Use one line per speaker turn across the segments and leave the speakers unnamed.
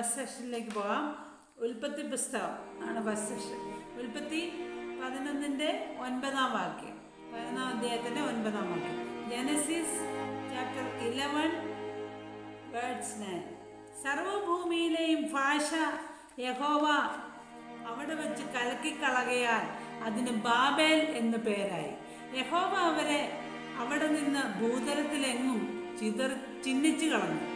First സെഷനിലേക്ക് പോകാം. ഉൽപ്പത്തി പുസ്തകം ആണ് ഫസ്റ്റ് സെഷൻ ഉൽപ്പത്തി പതിനൊന്നിന്റെ ഒൻപതാം വാക്യം. പതിനൊന്നാം അധ്യായത്തിന്റെ ഒൻപതാം വാക്യം. Genesis chapter eleven words nine സർവഭൂമിയിലെയും ഭാഷ യഹോവ അവിടെ വെച്ച് കലക്കിക്കളകയാൽ അതിന് ബാബേൽ എന്ന് പേരായി. യഹോവ അവരെ അവിടെ നിന്ന് ഭൂതലത്തിലെങ്ങും ചിതർ ചിഹ്നിച്ചു കളഞ്ഞു.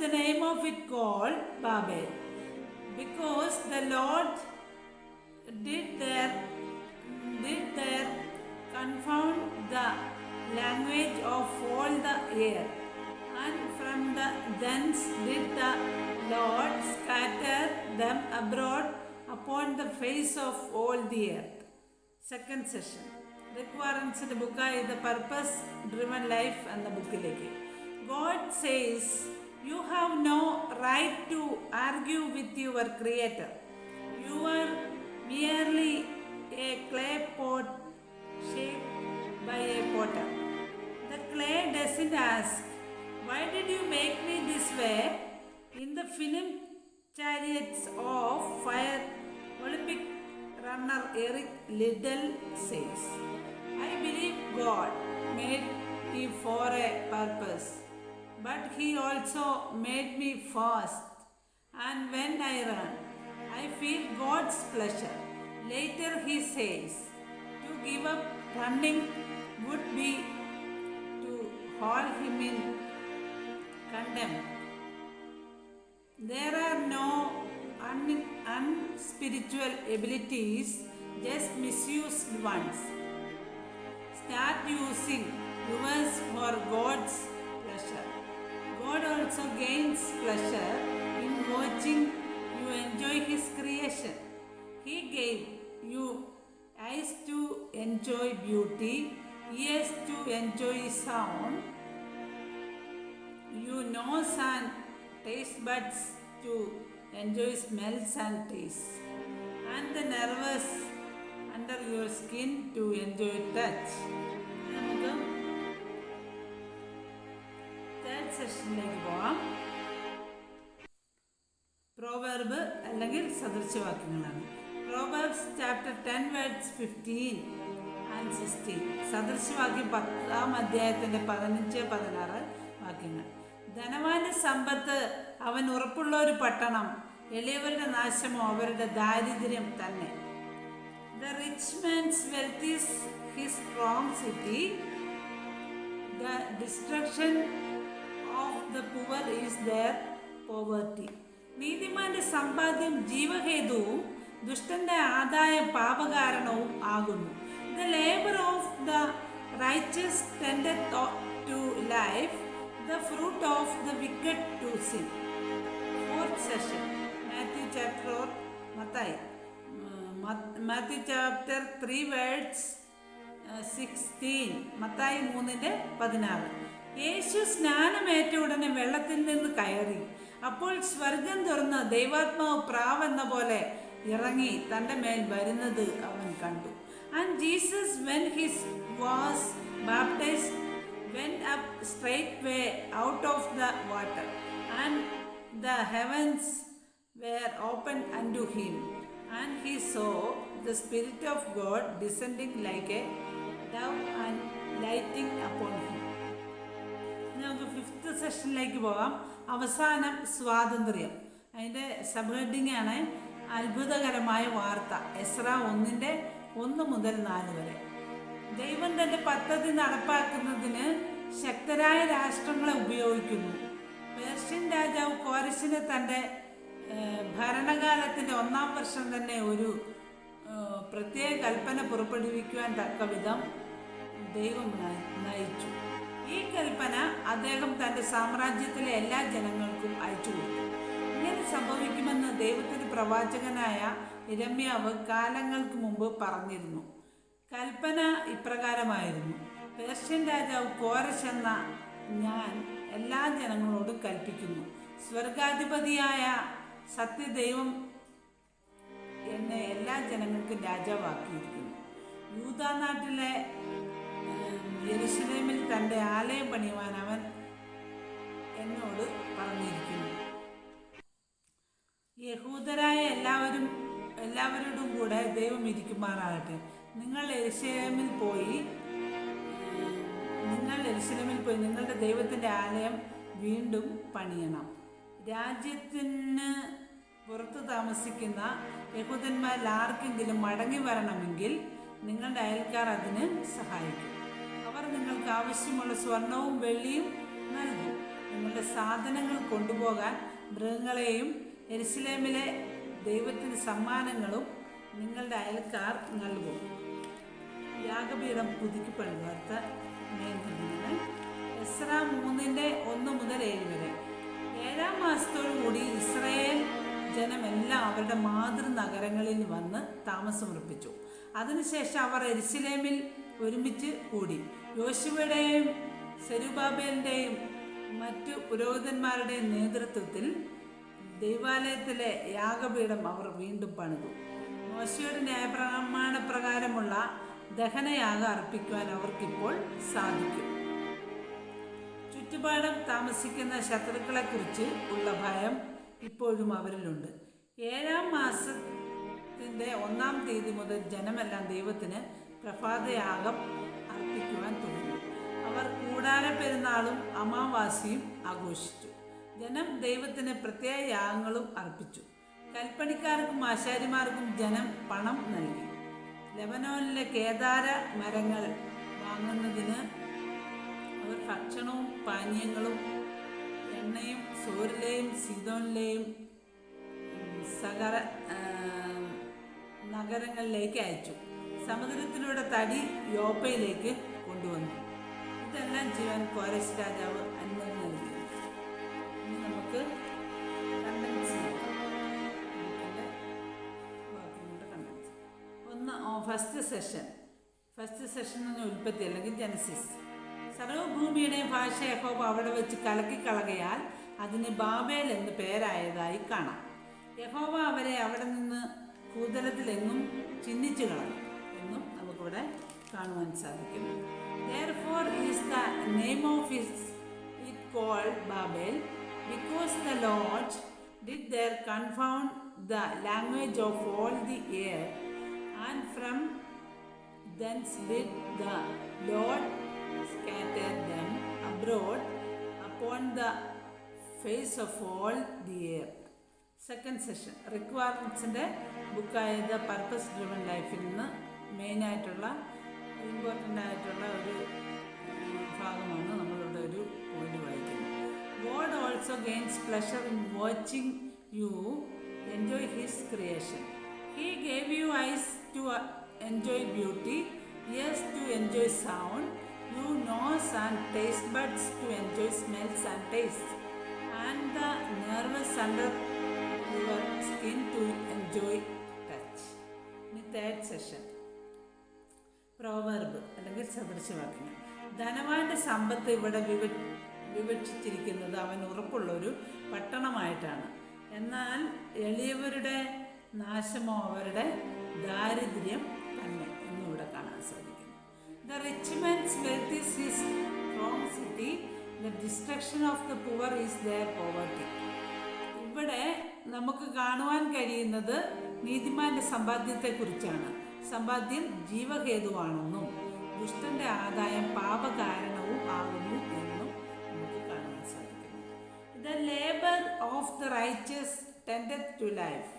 the name of it called Babel, because the Lord did there did there confound the language of all the earth, and from the thence did the Lord scatter them abroad upon the face of all the earth. Second session റിക്വയറൻസിൻ്റെ ബുക്കായി the purpose driven life എന്ന ബുക്കിലേക്ക് God says You have no right to argue with your Creator. You are merely a clay pot shaped by a potter. The clay doesn't ask, Why did you make me this way? In the film Chariots of Fire, Olympic runner Eric Liddell says, I believe God made me for a purpose but He also made me fast. And when I run, I feel God's pleasure. Later he says, to give up running would be to haul him in contempt. There are no un- unspiritual abilities, just misused ones. Start using yours for God's pleasure. God also gains pleasure in watching you enjoy His creation. He gave you eyes to enjoy beauty, ears to enjoy sound, you nose and taste buds to enjoy smells and tastes, and the nervous under your skin to enjoy touch. Third പോവാം. Proverb അല്ലെങ്കിൽ സദൃശവാക്യങ്ങളാണ്. Proverbs chapter ten words fifteen and sixteen. സദൃശവാക്യം പത്താം അധ്യായത്തിന്റെ പതിനഞ്ച് പതിനാറ് വാക്യങ്ങൾ. ധനവാന്റെ സമ്പത്ത് അവൻ ഉറപ്പുള്ള ഒരു പട്ടണം എളിയവരുടെ നാശമോ അവരുടെ ദാരിദ്ര്യം തന്നെ. The rich man's wealth is his strong city the destruction the poor is their poverty നീതിമാന്റെ സമ്പാദ്യം ജീവഹേതുവും ദുഷ്ടന്റെ ആദായം പാപകാരണവും ആകുന്നു. The labour of the righteous tend to life the fruit of the wicked to sin fourth session Matthew chapter or Mathai Matthew chapter three words sixteen Mathai മൂന്നിന്റെ പതിനാറ്. യേശു സ്നാനമേറ്റ ഉടനെ വെള്ളത്തിൽ നിന്ന് കയറി അപ്പോൾ സ്വർഗം തുറന്ന് ദൈവാത്മാവ് പ്രാവെന്ന പോലെ ഇറങ്ങി തന്റെ മേൽ വരുന്നത് അവൻ കണ്ടു and Jesus when his was baptised went up straightway out of the water, and the heavens were opened unto him, and he saw the Spirit of God descending like a dove and lighting upon him. നമുക്ക് fifth സെഷനിലേക്ക് പോകാം. അവസാനം സ്വാതന്ത്ര്യം. അതിന്റെ sub heading ആണ് അത്ഭുതകരമായ വാർത്ത. എസ്ര ഒന്നിന്റെ ഒന്ന് മുതൽ നാല് വരെ. ദൈവം തന്റെ പദ്ധതി നടപ്പാക്കുന്നതിന് ശക്തരായ രാഷ്ട്രങ്ങളെ ഉപയോഗിക്കുന്നു. പേർഷ്യൻ രാജാവ് കോരശിനെ തന്റെ ഭരണകാലത്തിന്റെ ഒന്നാം വർഷം തന്നെ ഒരു പ്രത്യേക കൽപ്പന പുറപ്പെടുവിക്കുവാൻ തക്ക വിധം ദൈവം നയിച്ചു. ഈ കൽപ്പന അദ്ദേഹം തന്റെ സാമ്രാജ്യത്തിലെ എല്ലാ ജനങ്ങൾക്കും അയച്ചു കൊടുത്തു. ഇങ്ങനെ സംഭവിക്കുമെന്ന് ദൈവത്തിന്റെ പ്രവാചകനായ ഇരമ്യാവ് കാലങ്ങൾക്ക് മുമ്പ് പറഞ്ഞിരുന്നു. കൽപ്പന ഇപ്രകാരമായിരുന്നു. പേർഷ്യൻ രാജാവ് കോരശ് എന്ന ഞാൻ എല്ലാ ജനങ്ങളോടും കൽപ്പിക്കുന്നു. സ്വർഗാധിപതിയായ സത്യദൈവം എന്നെ എല്ലാ ജനങ്ങൾക്കും രാജാവാക്കിയിരിക്കുന്നു. യൂതാ യെരൂശലേമിൽ തന്റെ ആലയം പണിയുവാൻ അവൻ എന്നോട് പറഞ്ഞിരിക്കുന്നു. യഹൂദരായ എല്ലാവരും എല്ലാവരോടും കൂടെ ദൈവം ഇരിക്കുമാറാകട്ടെ. നിങ്ങൾ എരിശലേമിൽ പോയി നിങ്ങൾ എരിശലേമിൽ പോയി നിങ്ങളുടെ ദൈവത്തിന്റെ ആലയം വീണ്ടും പണിയണം. രാജ്യത്തിന് പുറത്ത് താമസിക്കുന്ന യഹൂദന്മാരിൽ ആർക്കെങ്കിലും മടങ്ങി വരണമെങ്കിൽ നിങ്ങളുടെ അയൽക്കാർ അതിന് സഹായിക്കും. അവർ നിങ്ങൾക്ക് ആവശ്യമുള്ള സ്വർണവും വെള്ളിയും നൽകും. നിങ്ങളുടെ സാധനങ്ങൾ കൊണ്ടുപോകാൻ മൃഗങ്ങളെയും എരുസലേമിലെ ദൈവത്തിന് സമ്മാനങ്ങളും നിങ്ങളുടെ അയൽക്കാർ നൽകും. യാഗപീഠം പുതുക്കി പണിതാർത്ത മേൽനിന്ന് എസ്ര മൂന്നിന്റെ ഒന്ന് മുതൽ ഏഴ് വരെ. ഏഴാം മാസത്തോടു കൂടി ഇസ്രായേൽ ജനമെല്ലാം അവരുടെ മാതൃ നഗരങ്ങളിൽ വന്ന് താമസമുറപ്പിച്ചു. അതിനുശേഷം അവർ എരുസലേമിൽ ഒരുമിച്ച് കൂടി. യോശുവയുടെയും സെരുബാബേലിന്റെയും മറ്റു പുരോഹിതന്മാരുടെയും നേതൃത്വത്തിൽ ദൈവാലയത്തിലെ യാഗപീഠം അവർ വീണ്ടും പണിതു. മോശയുടെ ന്യായപ്രമാണ പ്രകാരമുള്ള ദഹനയാഗം അർപ്പിക്കുവാൻ അവർക്കിപ്പോൾ സാധിക്കും. ചുറ്റുപാടും താമസിക്കുന്ന ശത്രുക്കളെക്കുറിച്ച് ഉള്ള ഭയം ഇപ്പോഴും അവരിലുണ്ട്. ഏഴാം മാസത്തിന്റെ ഒന്നാം തീയതി മുതൽ ജനമെല്ലാം ദൈവത്തിന് പ്രഭാതയാഗം അർപ്പിക്കുവാൻ തുടങ്ങി. അവർ കൂടാര പെരുന്നാളും അമാവാസിയും ആഘോഷിച്ചു. ജനം ദൈവത്തിന് പ്രത്യേക യാഗങ്ങളും അർപ്പിച്ചു. കൽപ്പണിക്കാർക്കും ആശാരിമാർക്കും ജനം പണം നൽകി. ലെബനോനിലെ കേദാര മരങ്ങൾ വാങ്ങുന്നതിന് അവർ ഭക്ഷണവും പാനീയങ്ങളും എണ്ണയും സോറിലെയും സീതോനിലെയും സകര നഗരങ്ങളിലേക്ക് അയച്ചു. സമുദ്രത്തിലൂടെ തടി യോപ്പയിലേക്ക് കൊണ്ടുവന്നു. ഇതെല്ലാം ചെയ്യാൻ കോരസ് രാജാവ് അനുമതി നൽകി നമുക്ക് ഒന്ന് ഫസ്റ്റ് സെഷൻ. ഫസ്റ്റ് സെഷൻ എന്ന് ഉൽപ്പത്തി അല്ലെങ്കിൽ ജനസിസ്. സർവഭൂമിയുടെയും ഭാഷ അവിടെ വെച്ച് കലക്കിക്കളകയാൽ അതിന് ബാബേൽ എന്ന് പേരായതായി കാണാം. യഹോബ അവരെ അവിടെ നിന്ന് ഭൂതലത്തിലെങ്ങും ചിഹ്നിച്ചു കളഞ്ഞു. നമുക്കിവിടെ കാണുവാൻ സാധിക്കും Therefore is the name of his it called Babel because the Lord did there confound the language of all the earth and from thence did the Lord scatter them abroad upon the face of all the earth. Second session റിക്വയർമെന്റ്സിന്റെ ബുക്കായ the purpose driven ലൈഫിൽ നിന്ന് മെയിനായിട്ടുള്ള important ആയിട്ടുള്ള ഒരു ഭാഗമാണ് നമ്മളിവിടെ ഒരു point വായിക്കുന്നത്. God also gains pleasure in watching you enjoy his creation he gave you eyes to enjoy beauty ears to enjoy sound you nose and taste buds to enjoy smells and taste and the nerves under your skin to enjoy touch ഇനി third session proverb അല്ലെങ്കിൽ സദൃശവാക്യങ്ങൾ. ധനവാന്റെ സമ്പത്ത് ഇവിടെ വിവ വിവക്ഷിച്ചിരിക്കുന്നത് അവൻ ഉറപ്പുള്ള ഒരു പട്ടണമായിട്ടാണ്. എന്നാൽ എളിയവരുടെ നാശമോ അവരുടെ ദാരിദ്ര്യം തന്നെ എന്നും ഇവിടെ കാണാൻ സാധിക്കുന്നു. The rich men's wealth is his wrong city the destruction of the poor is their poverty ഇവിടെ നമുക്ക് കാണുവാൻ കഴിയുന്നത് നീതിമാന്റെ സമ്പാദ്യത്തെക്കുറിച്ചാണ്. സമ്പാദ്യം ജീവഹേതുവാണെന്നും ദുഷ്ടന്റെ ആദായം പാപകാരണവും ആകുന്നു എന്നും നമുക്ക് കാണാൻ സാധിക്കുന്നു. The labour of the righteous tendeth to life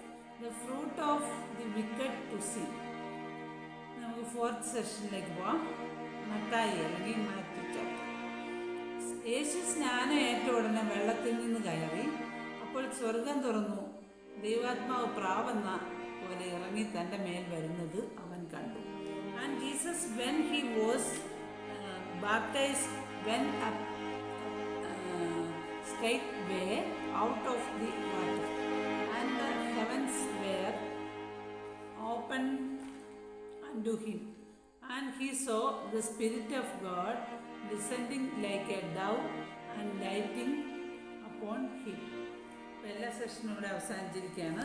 the fruit of the wicked to see നമുക്ക് ഫോർത്ത് സെഷനിലേക്ക് പോവാം. മത്തായി അല്ലെങ്കിൽ മാത്യു ചാപ്റ്റർ യേശു സ്നാനം ഏറ്റ ഉടനെ വെള്ളത്തിൽ നിന്ന് കയറി അപ്പോൾ സ്വർഗം തുറന്നു. ദൈവാത്മാവ് പ്രാവെന്ന പോലെ ഇറങ്ങി തന്റെ മേൽ വരുന്നത് അവൻ കണ്ടു. And Jesus when he was baptise went straight way out of the water and heavens were open to him and he saw the spirit of God descending like a dove and lighting upon him എല്ലാ സെഷനും ഇവിടെ അവസാനിച്ചിരിക്കുകയാണ്.